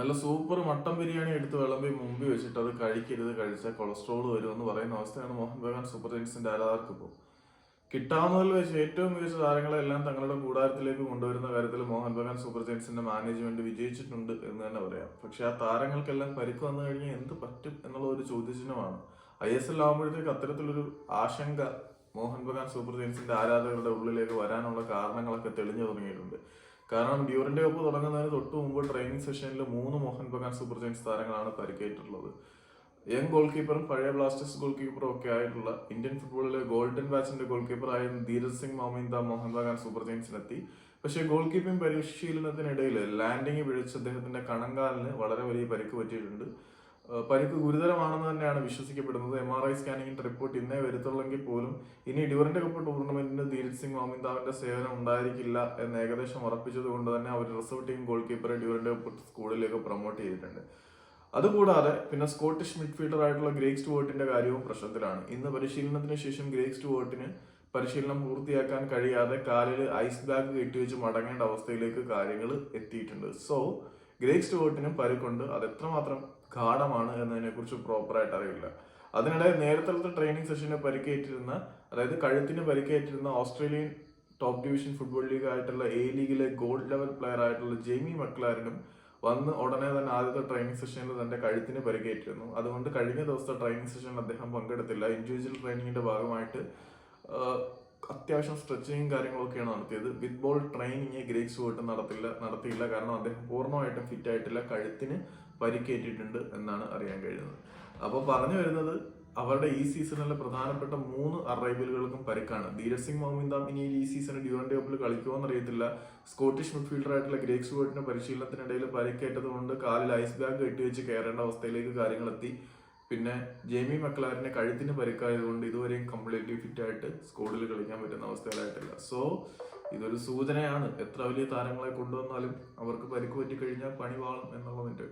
നല്ല super mutton biryani എടുത്ത് വിളമ്പി മുമ്പിൽ വെച്ചിട്ട് അത് കഴിക്കരുത് കഴിച്ചാൽ കൊളസ്ട്രോൾ വരുമെന്ന് പറയുന്ന അവസ്ഥയാണ് മോഹൻ ബഗാൻ സൂപ്പർ ജയൻസിന്റെ ആരാധകർക്ക് ഇപ്പോൾ. കിട്ടാവുന്നതിൽ വെച്ച് ഏറ്റവും മികച്ച താരങ്ങളെല്ലാം തങ്ങളുടെ കൂടാരത്തിലേക്ക് കൊണ്ടുവരുന്ന കാര്യത്തിൽ മോഹൻ ബഗാൻ സൂപ്പർ ജയൻസിന്റെ മാനേജ്മെന്റ് വിജയിച്ചിട്ടുണ്ട് എന്ന് തന്നെ പറയാം. പക്ഷെ ആ താരങ്ങൾക്കെല്ലാം പരിക്ക് വന്നു കഴിഞ്ഞാൽ എന്ത് പറ്റും എന്നുള്ള ഒരു ചോദ്യചിഹ്നമാണ്. ഐ എസ് എൽ ആകുമ്പോഴത്തേക്ക് അത്തരത്തിലൊരു ആശങ്ക മോഹൻ ബഗാൻ സൂപ്പർ ജെയിൻസിന്റെ ആരാധകരുടെ ഉള്ളിലേക്ക് വരാനുള്ള കാരണങ്ങളൊക്കെ തെളിഞ്ഞു തുടങ്ങിയിട്ടുണ്ട്. കാരണം ഡ്യൂറിന്റെ കപ്പ് തുടങ്ങുന്നതിന് തൊട്ട് മുമ്പ് ട്രെയിനിങ് സെഷനിൽ മൂന്ന് മോഹൻ ബഗാൻ സൂപ്പർ ജയൻസ് താരങ്ങളാണ് പരിക്കേറ്റിട്ടുള്ളത്. യങ് ഗോൾ കീപ്പറും പഴയ ബ്ലാസ്റ്റേഴ്സ് ഗോൾ കീപ്പറും ഒക്കെ ആയിട്ടുള്ള ഇന്ത്യൻ ഫുട്ബോളിലെ ഗോൾഡൻ ബാച്ചിന്റെ ഗോൾ കീപ്പറായ ധീരജ് സിംഗ് മോമിന്ദ മോഹൻ ബഗാൻ സൂപ്പർ ജയൻസിനെത്തി പക്ഷേ ഗോൾ കീപ്പിംഗ് പരിശീലനത്തിനിടയിൽ ലാൻഡിങ് പിഴച്ച് അദ്ദേഹത്തിന്റെ കണങ്കാലിന് വളരെ വലിയ പരിക്ക് പറ്റിയിട്ടുണ്ട്. പരിക്ക് ഗുരുതരമാണെന്ന് തന്നെയാണ് വിശ്വസിക്കപ്പെടുന്നത്. എം ആർ ഐ സ്കാനിങ്ങിന്റെ റിപ്പോർട്ട് ഇന്നേ വരുത്തുള്ളെങ്കിൽ പോലും ഇനി ഡ്യൂറന്റ് കപ്പ് ടൂർണമെന്റിന് ധീരജ് സിംഗ് മോമിന്ദാവിന്റെ സേവനം ഉണ്ടായിരിക്കില്ല എന്ന് ഏകദേശം ഉറപ്പിച്ചത് കൊണ്ട് തന്നെ അവർ റിസർവ് ടീം ഗോൾ കീപ്പറെ ഡ്യൂറന്റ് കപ്പ് സ്കൂളിലേക്ക് പ്രൊമോട്ട് ചെയ്തിട്ടുണ്ട്. അതുകൂടാതെ പിന്നെ സ്കോട്ടിഷ് മിഡ്ഫീൽഡർ ആയിട്ടുള്ള ഗ്രേഗ് സ്റ്റുവേർട്ടിന്റെ കാര്യവും പ്രശ്നത്തിലാണ്. ഇന്ന് പരിശീലനത്തിന് ശേഷം ഗ്രേഗ് സ്റ്റുവേർട്ടിന് പരിശീലനം പൂർത്തിയാക്കാൻ കഴിയാതെ കാലിൽ ഐസ് ബാഗ് കെട്ടിവെച്ച് മടങ്ങേണ്ട അവസ്ഥയിലേക്ക് കാര്യങ്ങൾ എത്തിയിട്ടുണ്ട്. സോ ഗ്രേഗ് സ്റ്റുവേർട്ടിനും പരുക്കുണ്ട്. അത് എത്രമാത്രം ഗാഠമാണ് എന്നതിനെ കുറിച്ച് പ്രോപ്പറായിട്ട് അറിയില്ല. അതിനിടെ നേരത്തെ ട്രെയിനിങ് സെഷന് പരിക്കേറ്റിരുന്ന അതായത് കഴുത്തിന് പരിക്കേറ്റിരുന്ന Australian top division football league ആയിട്ടുള്ള എ ലീഗിലെ ഗോൾഡ് ലെവൽ പ്ലെയർ ആയിട്ടുള്ള ജെയ്മി മക്ലാരനും വന്ന് ഉടനെ തന്നെ ആദ്യത്തെ ട്രെയിനിങ് സെഷനിൽ തന്റെ കഴുത്തിന് പരിക്കേറ്റിരുന്നു. അതുകൊണ്ട് കഴിഞ്ഞ ദിവസത്തെ ട്രെയിനിങ് സെഷനിൽ അദ്ദേഹം പങ്കെടുത്തില്ല. ഇൻഡിവിജ്വൽ ട്രെയിനിങ്ങിന്റെ ഭാഗമായിട്ട് അത്യാവശ്യം സ്ട്രെച്ചിങ്ങും കാര്യങ്ങളൊക്കെയാണ് നടത്തിയത്. വിത്ത് ബോൾ ട്രെയിനിങ് ഗ്രേക്സ് പോയിട്ട് നടത്തില്ല നടത്തിയില്ല. കാരണം അദ്ദേഹം പൂർണമായിട്ടും ഫിറ്റ് ആയിട്ടില്ല. കഴുത്തിന് പരിക്കേറ്റിട്ടുണ്ട് എന്നാണ് അറിയാൻ കഴിയുന്നത്. അപ്പോൾ പറഞ്ഞു വരുന്നത് അവരുടെ ഈ സീസണിലെ പ്രധാനപ്പെട്ട മൂന്ന് അറൈവലുകൾക്കും പരിക്കാണ്. ധീരജ് സിംഗ് മോമിന്ദാം ഇനി ഈ സീസണിൽ ഡ്യൂറന്റ് കപ്പിൽ കളിക്കുമോ അറിയത്തില്ല. സ്കോട്ടിഷ് മിഡ്ഫീൽഡർ ആയിട്ടുള്ള ഗ്രേക്സ് സ്റ്റുവർട്ടിന്റെ പരിശീലനത്തിനിടയിൽ പരിക്കേറ്റതുകൊണ്ട് കാലിൽ ഐസ് ബാഗ് കെട്ടിവെച്ച് കയറേണ്ട അവസ്ഥയിലേക്ക് കാര്യങ്ങൾ എത്തി പിന്നെ ജെയ്മി മക്ലാറിന്റെ കഴുത്തിന് പരിക്കായതുകൊണ്ട് ഇതുവരെയും കംപ്ലീറ്റ്ലി ഫിറ്റ് ആയിട്ട് സ്കോഡിൽ കളിക്കാൻ പറ്റുന്ന അവസ്ഥയിലായിട്ടില്ല. സോ ഇതൊരു സൂചനയാണ്. എത്ര വലിയ താരങ്ങളെ കൊണ്ടുവന്നാലും അവർക്ക് പരിക്ക് പറ്റി കഴിഞ്ഞാൽ പണി വാളും എന്നുള്ളതിന്റെ